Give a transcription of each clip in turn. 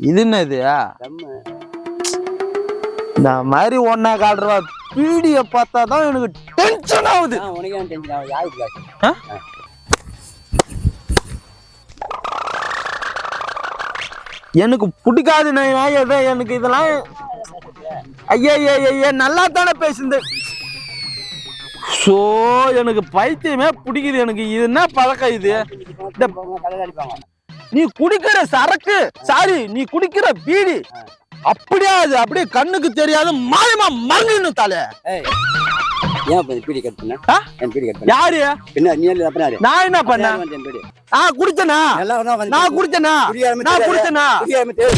இது என்னது? இந்த மாதிரி ஒன்னா காட்டுறவா பீடிய பார்த்தா தான் எனக்கு டென்ஷன் ஆகுது? எனக்கு பிடிக்காது நான் எனக்கு இதெல்லாம் ஐயா ஐயா ஐயா நல்லா தானே பேசுது. ஸோ எனக்கு பைத்தியமே பிடிக்குது எனக்கு. இது என்ன பழக்கம் இது? இந்த நீ குடிக்கிற சரக்கு சாரி நீ குடிக்கிற பீடி அப்படியே அது அப்படியே கண்ணுக்கு தெரியாத மாயமா மறந்துன்னு தலை ஏன் பீடி கட் பண்ண ஆ? என் பீடி கட் பண்ண யாரு? பின்ன நீ எல்லாம் பண்ணாரு நான் என்ன பண்ணேன் என் பீடி. நான் குடிச்சனா? நான் குடிச்சனா? நான். குடிச்சனா.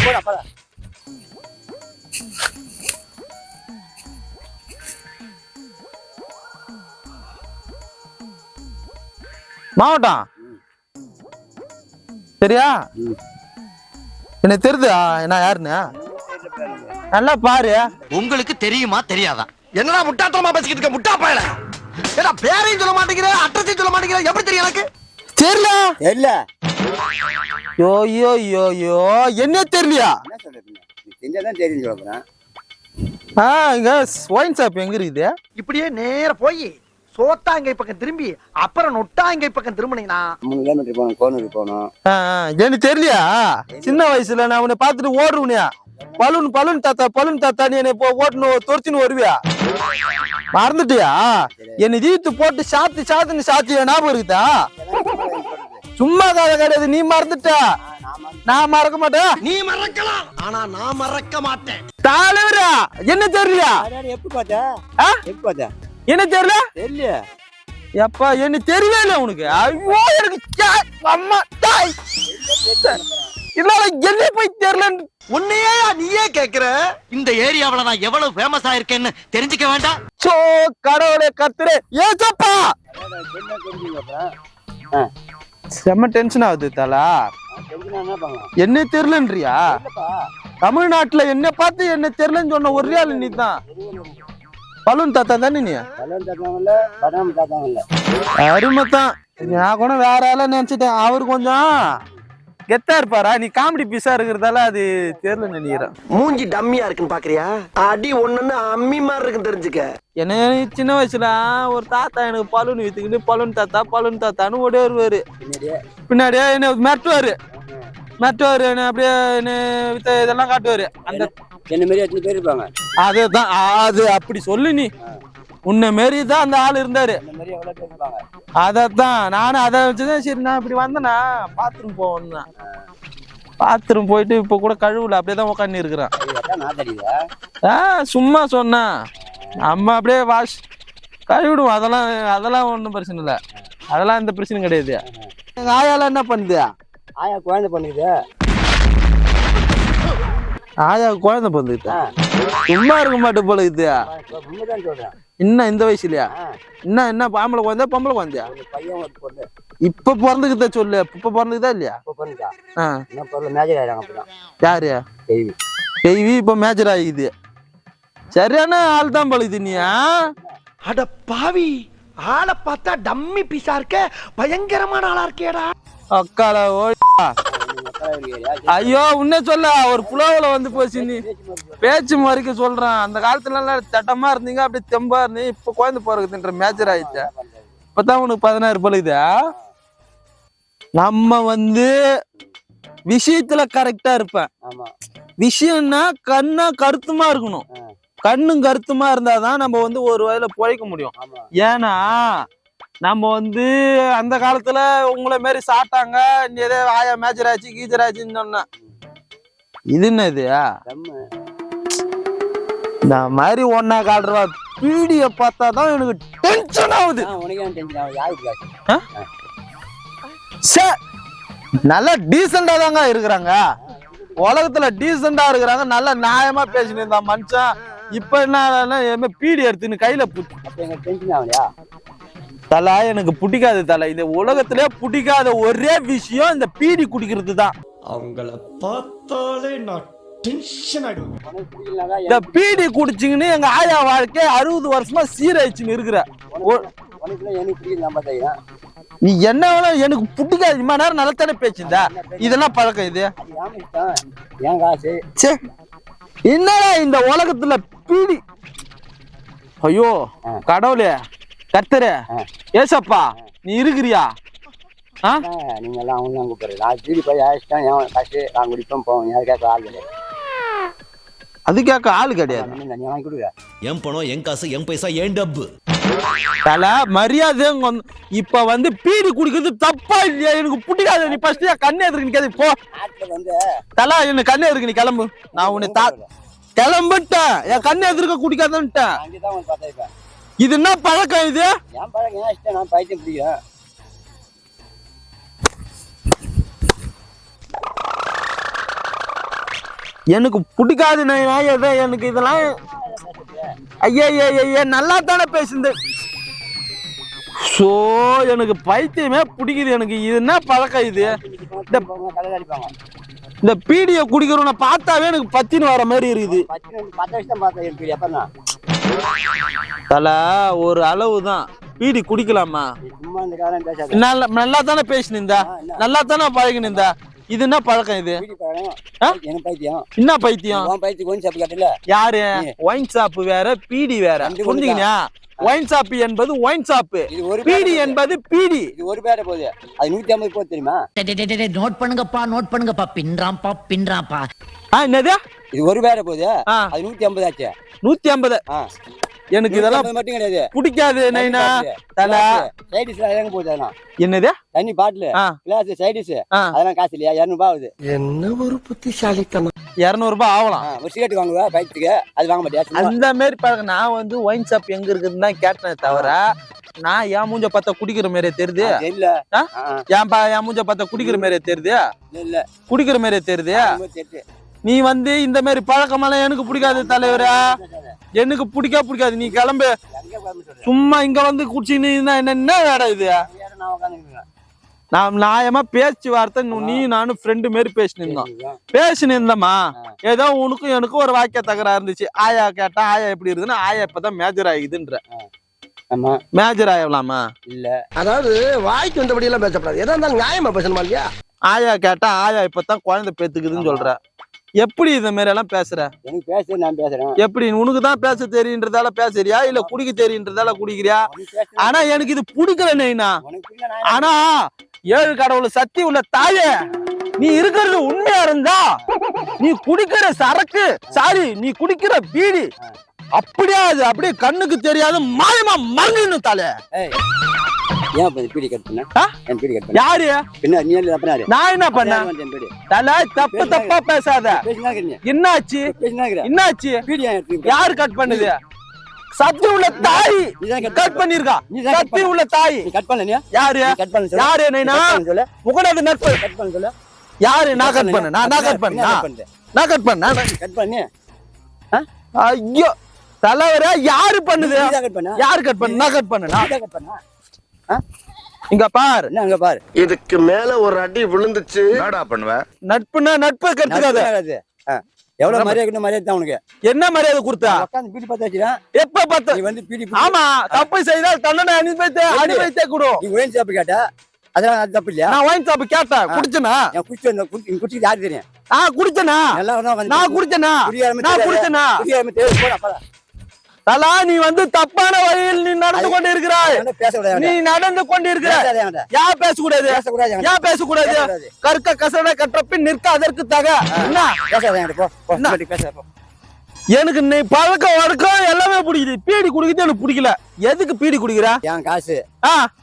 போடா, போடா. மாவட்டம்? சரியா. எனக்கு தெரியுதா நான் யாருன்னு? நல்லா பாரு. உங்களுக்கு தெரியுமா தெரியாதா? என்னடா முட்டாத்தனமா பேசிக்கிட்டு இருக்க? முட்டா பயல. ஏடா பேரையும் சொல்ல மாட்டேங்கிற அட்ரஸையும் சொல்ல மாட்டேங்கிற? எப்படி தெரியும் எனக்கு? தெரியல. இல்ல யோ யோ யோ யோ என்ன தெரியலையா? என்ன செஞ்சாதான் தெரியும் சொல்ல போறேன். ஆ இங்க ஒயின் ஷாப் எங்க இருக்குது? இப்படியே நேர போய். சோத்தாங்கை பக்கம் திரும்பி அப்புறம் நொட்டாங்கை பக்கம் திரும்பினீங்கன்னா. மூணு கிலோமீட்டர் போகணும் கோனூர் போகணும் எனக்கு தெரியலையா? சின்ன வயசுல நான் உன்னை பார்த்துட்டு ஓடுவேனியா பலூன் பலூன் தாத்தா பலூன் தாத்தா நீ என்னை இப்போ ஓட்டுன்னு துரச்சின்னு வருவியா? மறந்துட்டியா? என்னை ஜீத்து போட்டு சாத்து சாத்துன்னு சாத்திய ஞாபகம் இருக்குதா? சும்மா கதை கிடையாது நீ மறந்துட்ட. நான் மறக்க மாட்டேன். நீ மறக்கலாம் ஆனா நான் மறக்க மாட்டேன். தலைவரா என்ன தெரியலையா? அதாவது எப்ப பார்த்த? ஆ? எப்ப பார்த்த? என்ன தெரியல? தெரியல எப்பா என்ன தெரியவே இல்லை உனக்கு. ஐயோ எனக்கு அம்மா தாய். இல்ல என்ன போய் தெரியலன்னு. உன்னையே நீயே கேக்குற? இந்த ஏரியாவுல நான் எவ்வளவு ஃபேமஸ் ஆயிருக்கேன்னு தெரிஞ்சுக்க வேண்டாம்? சோ கடவுளே கத்துறே ஏசப்பா செம்ம டென்ஷன் ஆகுது தலா. என்ன தெரியலன்றியா? தமிழ்நாட்டுல என்ன பார்த்து என்ன தெரியலன்னு சொன்ன ஒரு ஆள் நீ தான் பலூன் தாத்தா தானே நீ? அருமை தான். நான் கூட வேற ஆள நினைச்சிட்டேன். அவர் கொஞ்சம் கெத்தா இருப்பாரா? நீ காமெடி பீஸா இருக்கிறதால அது தெரியல நினைக்கிறேன். மூஞ்சி டம்மியா இருக்குன்னு பாக்குறியா? அடி ஒண்ணுன்னு அம்மி மாதிரி இருக்குன்னு தெரிஞ்சுக்க. என்ன சின்ன வயசுல ஒரு தாத்தா எனக்கு பலூன் வித்துக்கிட்டு பலூன் தாத்தா பலூன் தாத்தான்னு ஓடி வருவாரு பின்னாடியே பின்னாடியே என்ன மிரட்டுவாரு மிரட்டுவாரு என்ன அப்படியே என்ன வித்த இதெல்லாம் காட்டுவாரு. அந்த என்ன மாதிரி எத்தனை பேர் இருப்பாங்க? அதுதான் அது அப்படி சொல்லு நீ. உன்னை மாரி தான் அந்த ஆள் இருந்தாரு. அதைத்தான் நானும் அதை வச்சுதான் சரி நான் இப்படி வந்தேனா பாத்ரூம் போவேன் பாத்ரூம் போயிட்டு இப்போ கூட கழுவுல அப்படியே தான் உட்காந்து இருக்கிறேன். அதான் ஆ சும்மா சொன்னேன் நம்ம அப்படியே வாஷ் கழுவிடுவோம். அதெல்லாம் அதெல்லாம் ஒன்றும் பிரச்சனை இல்லை. அதெல்லாம் எந்த பிரச்சனையும் கிடையாது. ஆயாலாம் என்ன பண்ணுது? ஆயா குழந்தை பண்ணுது. ஆயா குழந்தை பிறந்துக்கிட்ட. சும்மா இருக்க மாட்டேன் போல இது இன்னும் இந்த வயசுலயா? ஆ. என்ன என்ன பாம்பளை குழந்தை பொம்பளை குழந்தையா? இப்ப பிறந்துக்குதா சொல்லு. இப்ப பிறந்துக்குதா இல்லையா? யாரு? கேவி இப்ப மேஜர் ஆகிக்குது சரியான ஆள் தான் பழுது நீயா அட பாவி ஆளை பார்த்தா டம்மி பீஸா இருக்க பயங்கரமான ஆளா இருக்கேடா. அக்கால ஓ ஐயோ உன்ன சொல்ல ஒரு புலாவுல வந்து போச்சு நீ. பேச்சு முறைக்கு சொல்றான். அந்த காலத்துல எல்லாம் தட்டமா இருந்தீங்க அப்படியே தெம்பா இருந்தீங்க இப்ப குழந்தை பிறகுதுன்ற மேஜர் ஆயிடுச்சு. இப்பதான் உனக்கு பதினாறு பழுகுதா? நம்ம வந்து விஷயத்துல கரெக்டா இருப்பேன். விஷயம்னா கண்ணா கருத்துமா இருக்கணும். கண்ணும் கருத்துமா இருந்தாதான் நம்ம வந்து ஒரு வயல பிழைக்க முடியும். ஏன்னா நம்ம வந்து அந்த காலத்துல உங்களை மாரி சாப்பிட்டாங்க. ஏதோ ஆயா மேஜர் ஆச்சு கீஜர் ஆச்சுன்னு சொன்ன. இது என்னது? தம்மு இந்த மாதிரி ஒன்னா காட்டுறவா பீடிய பார்த்தா தான் எனக்கு டென்ஷன் ஆகுது. ஆ உனக்கு ஏன் டென்ஷன் ஆகும் யாருக்கு காசு சே நல்லா டீசெண்டா தாங்க இருக்கிறாங்க. உலகத்துல டீசெண்டா இருக்கிறாங்க. நல்லா நியாயமா பேசினு இருந்தா மனுஷன். இப்ப என்ன பீடி எடுத்துன்னு கையில தலை எனக்கு பிடிக்காது தலை. இந்த உலகத்திலே பிடிக்காத ஒரே விஷயம் இந்த பீடி குடிக்கிறது தான் அவங்கள பார்த்தாலே நான் டென்ஷன் ஆயிடுவேன். இந்த பீடி குடிச்சிங்கன்னு எங்க ஆயா வாழ்க்கை அறுபது வருஷமா சீரழிச்சுன்னு இருக்கிற. நீ என்ன வேணாலும் எனக்கு பிடிக்காது. இம்மா நேரம் நல்லா தானே பேச்சுதா இதெல்லாம் பழக்கம் இது? என்னடா இந்த உலகத்துல பீடி? ஐயோ. கடவுளே. கத்தரு ஆ. ஏசப்பா நீ இருக்கிறியா? நீங்க எல்லாம் அவங்க தான் கூப்பிடுறது நான் பீடி போய் காசு நான் யாரு கேட்க ஆள் கிடையாது. அது கேட்க ஆளு கிடையாது. நீ வாங்கி கொடுக்குற? என் பணம் என் காசு என் பைசா என் டப்பு. தல மரியாதை இப்ப வந்து பீடி குடிக்கிறது தப்பா இல்லையா? எனக்கு பிடிக்காது. நீ ஃபர்ஸ்ட் கண்ணே எதிர்க்கு நிக்காது போ. தல எனக்கு கண்ணே எதிர்க்கு நீ கிளம்பு. நான் உன்னை தா கிளம்பிட்டேன். என் கண்ணே எதிர்க்க குடிக்காதன்ட்டேன். இது என்ன பழக்கம் இது? என் பழக்கம் ஏன் இஷ்டம்? நான் பைத்தியம் பிடிக்கிறேன். எனக்கு பிடிக்காது நான் எனக்கு இதெல்லாம்? ஐயா ஐயா ஐயா நல்லா தானே பேசுது. ஸோ எனக்கு பைத்தியமே பிடிக்குது எனக்கு. இது என்ன பழக்கம் இது? இந்த இந்த பீடியை குடிக்கிறவனை பார்த்தாவே எனக்கு பத்தின்னு வர மாதிரி இருக்குது. தல ஒரு அளவு தான் பீடி குடிக்கலாமா? நல்லா நல்லா தானே பேசினிருந்தா நல்லா தானே பழகினிருந்தா இது என்ன பழக்கம் இது? என்ன பைத்தியம்? யாரு? ஒயின் ஷாப் வேற பீடி வேற. புரிஞ்சுக்கினியா? ஒயின் ஷாப் என்பது ஒயின் ஷாப் பீடி என்பது பீடி. இது ஒரு பேரை போகுது அது நூத்தி ஐம்பது போகுது தெரியுமா? நோட் பண்ணுங்கப்பா நோட் பண்ணுங்கப்பா. பின்றாம்பா பின்றாம்பா என்னது? இது ஒரு பேரை போகுது. அது நூத்தி ஐம்பது ஆச்சு நூத்தி ஐம்பது. எனக்கு இதெல்லாம் 150 மட்டும் கிடையாது. பிடிக்காது நைனா. தல. சைடிஸ் எங்க போகுது என்னது? தண்ணி பாட்டில். கிளாஸ் சைடிஸ் அதெல்லாம் காசு இல்லையா? இரநூறுபா ஆகுது. என்ன ஒரு புத்திசாலித்தனம். இருநூறு ரூபாய் ஆகலாம் ஒரு சிகரெட் வாங்குவா பைத்துக்கு. அது வாங்க மாட்டியா? சும்மா. அந்த மாதிரி பழக்கம் நான் வந்து ஒயின் ஷாப் எங்க இருக்குதுன்னு தான் கேட்டேன் தவிர நான் என் மூஞ்ச பார்த்தா குடிக்கிற மாதிரியே தெரியுது. இல்ல என் பா என் மூஞ்ச பார்த்தா குடிக்கிற மாதிரியே தெரியுது. இல்ல, குடிக்கிற மாதிரியே தெரியுது. நீ வந்து இந்த மாதிரி பழக்கமெல்லாம் எனக்கு பிடிக்காது தலைவரா. எனக்கு பிடிக்க பிடிக்காது. நீ கிளம்பு? சும்மா இங்க வந்து குடிச்சின்னு என்ன என்ன வேலை இது? நான் நியாயமா பேச்சு வார்த்தை நீ- நானும் ஃப்ரெண்டு மாரி பேசினிருந்தோம். பேசினிருந்தம்மா ஏதோ உனக்கும் எனக்கும் ஒரு வாக்கிய தகராறு இருந்துச்சு. ஆயா கேட்டா ஆயா எப்படி இருக்குதுன்னு ஆயா இப்பதான் மேஜர் ஆகிதுன்ற மேஜர் ஆகலாமா இல்ல. அதாவது வாய்க்கு வந்தபடி எல்லாம் பேசப்படாது. எதா இருந்தாலும் நியாயமா பேசணுமா இல்லையா? ஆயா கேட்டா ஆயா இப்பதான் குழந்தை பெத்துக்குதுன்னு சொல்ற. எப்படி இந்த மாதிரி எல்லாம் பேசுற? எனக்கு பேச நான் பேசுறேன். எப்படி? உனக்கு தான் பேச தெரியுன்றதால பேசுறியா? இல்ல குடிக்க தெரியுன்றதால குடிக்கிறியா? ஆனா எனக்கு இது பிடிக்கல நான். ஆனா ஏழு கடவுள் சக்தி உள்ள தாயே நீ இருக்கிறது உண்மையா இருந்தா நீ குடிக்கிற சரக்கு சாரி நீ குடிக்கிற பீடி அப்படியே அது அப்படியே கண்ணுக்கு தெரியாத மாயமா மறந்துன்னு தலை. ஏன் இப்ப இந்த பீடி கட் பண்ண? ஆ? என் பீடி கட் பண்ண? யாரு? பின்ன நீ என்ன தப்பினாரு நான் என்ன பண்ணேன்? என் பீடி தலை தப்பு தப்பா பேசாத. என்னாச்சு? என்னாச்சு? பீடி யாரு கட் பண்ணுது? சக்தி உள்ள தாய் கட் பண்ணிருக்கா? சக்தி உள்ள தாய். கட் பண்ணல யாரு? கட் பண்ண யாரு நைனா முகடாது நட்பு. கட் பண்ண சொல்லு. யாரு? நான் கட் பண்ண நான் நான் கட் பண்ண நான் கட் பண்ண கட் பண்ணு. ஐயோ. தலைவரே யாரு பண்ணுது? தான் கட் பண்ண. யாரு கட் பண்ண? நான் கட் பண்ண நீ தான் கட் பண்ண. இங்க பார். அங்க பாரு. இதுக்கு மேல ஒரு அடி விழுந்துச்சு. என்னடா பண்ணுவ? நட்புனா நட்பு கத்துக்காத எவ்வளவு மரியாதை மரியாதை தான் உனக்கு? என்ன மரியாதை கொடுத்தா? உட்காந்து பீடி பார்த்து வச்சுக்கிறேன். எப்ப பார்த்த? நீ வந்து பீடி ஆமா தப்பு செய்தால் தண்டனை அனுபவித்தே அனுபவித்தே கொடு. நீ ஒயின் ஷாப்பு கேட்ட அதெல்லாம் அது தப்பு இல்லையா? நான் ஒயின் ஷாப் கேட்டேன் குடிச்சனா? என் குடிச்சு குடிச்சு யாரு தெரியும்? நான் குடிச்சனா? நான் குடிச்சனா? நான். குடிச்சனா? தலா நீ வந்து தப்பான வழியில் நீ நடந்து கொண்டு இருக்கிறாய் நீ. நடந்து கொண்டு இருக்கிறாய். ஏன் பேசக்கூடாது. ஏன் பேசக்கூடாது. கற்க கசட கற்ற பின் நிற்க அதற்கு தக. என்ன. எனக்கு நீ பழக்கம் வழக்கம் எல்லாமே பிடிக்குது. பீடி குடிக்கிறது எனக்கு பிடிக்கல. எதுக்கு பீடி குடிக்கிற? என் காசு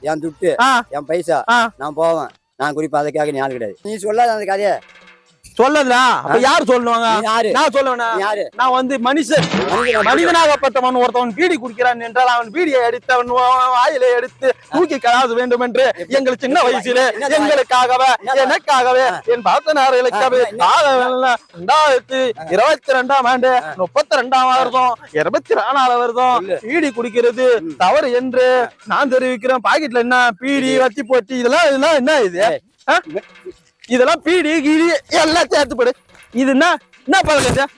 என் துட்டு என் பைசா நான் போவேன். நான் குறிப்பா அதை கேட்க நீ ஆள் கிடையாது. நீ சொல்லாத அந்த கதையை. சொல்லல அப்ப யார் சொல்லுவாங்க நான் சொல்லுவேனா நான் வந்து மனுஷன். மனிதனா? மனிதனாகப்பட்டவன் ஒருத்தவன் பீடி குடிக்கிறான் என்றால் அவன் பீடியை எடுத்தவன் வாயிலை எடுத்து தூக்கி கலாத வேண்டும் என்று எங்கள் சின்ன வயசிலே? எங்களுக்காகவே? எனக்காகவே என் பார்த்தனார்களுக்காகவே என்ன? ரெண்டாயிரத்தி இருபத்தி ரெண்டாம் ஆண்டு முப்பத்தி ரெண்டாம் வருடம் இருபத்தி நாலாவது சொல்லு. பீடி குடிக்கிறது தவறு என்று நான் தெரிவிக்கிறேன். பாக்கெட்ல என்ன? பீடி வத்தி போட்டி இதெல்லாம் இதெல்லாம் என்ன இது? இதெல்லாம் பீடி கீடி எல்லாம் சேர்த்து போடு. இது என்ன? என்ன பழக்கம்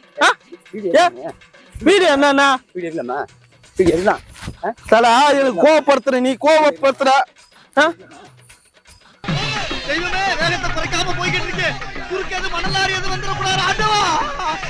பீடி என்னண்ணா பீடி இல்லம்மா. பீடி எல்லாம் சலா எனக்கு கோபப்படுத்துற நீ கோவப்படுத்துற. தெய்வமே வேகத்தை குறைக்காம போய்கிட்டு இருக்கு. குறுக்கேது மணலாரியது வந்துடக்கூடாது. ஆண்டவா!